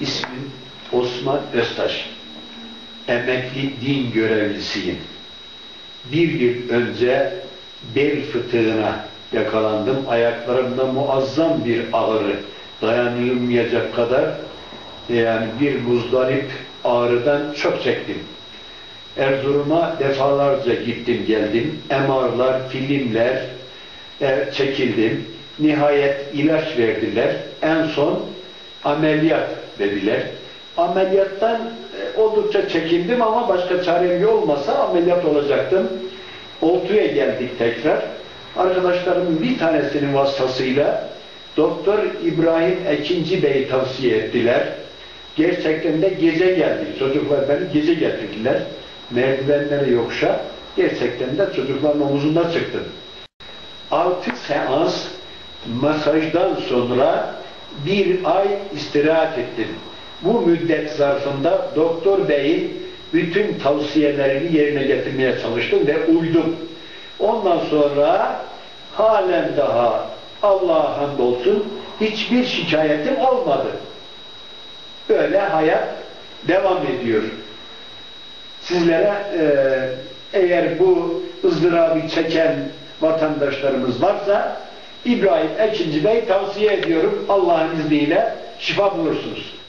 İsmim Osman Öztaş. Emekli din görevlisiyim. Bir yıl önce bel fıtığına yakalandım. Ayaklarımda muazzam bir ağrı dayanılmayacak kadar yani bir muzdarip ağrıdan çok çektim. Erzurum'a defalarca gittim geldim. MR'lar, filmler e, çekildim. Nihayet ilaç verdiler. En son ameliyat dediler. Ameliyattan e, oldukça çekindim ama başka çarem olmasa ameliyat olacaktım. Oltu'ya geldik tekrar. Arkadaşlarımın bir tanesinin vasıtasıyla Doktor İbrahim Ekinci Bey tavsiye ettiler. Gerçekten de gece geldik. Çocuklar beni gece getirdiler. Merdivenleri yokuşa. Gerçekten de çocukların omuzunda çıktım. Altı seans masajdan sonra bir ay istirahat ettim. Bu müddet zarfında doktor beyin bütün tavsiyelerini yerine getirmeye çalıştım ve uydum. Ondan sonra halen daha Allah'a hamdolsun hiçbir şikayetim olmadı. Böyle hayat devam ediyor. Sizlere e, eğer bu ızdırabı çeken vatandaşlarımız varsa İbrahim Ekinci Bey tavsiye ediyorum Allah'ın izniyle şifa bulursunuz.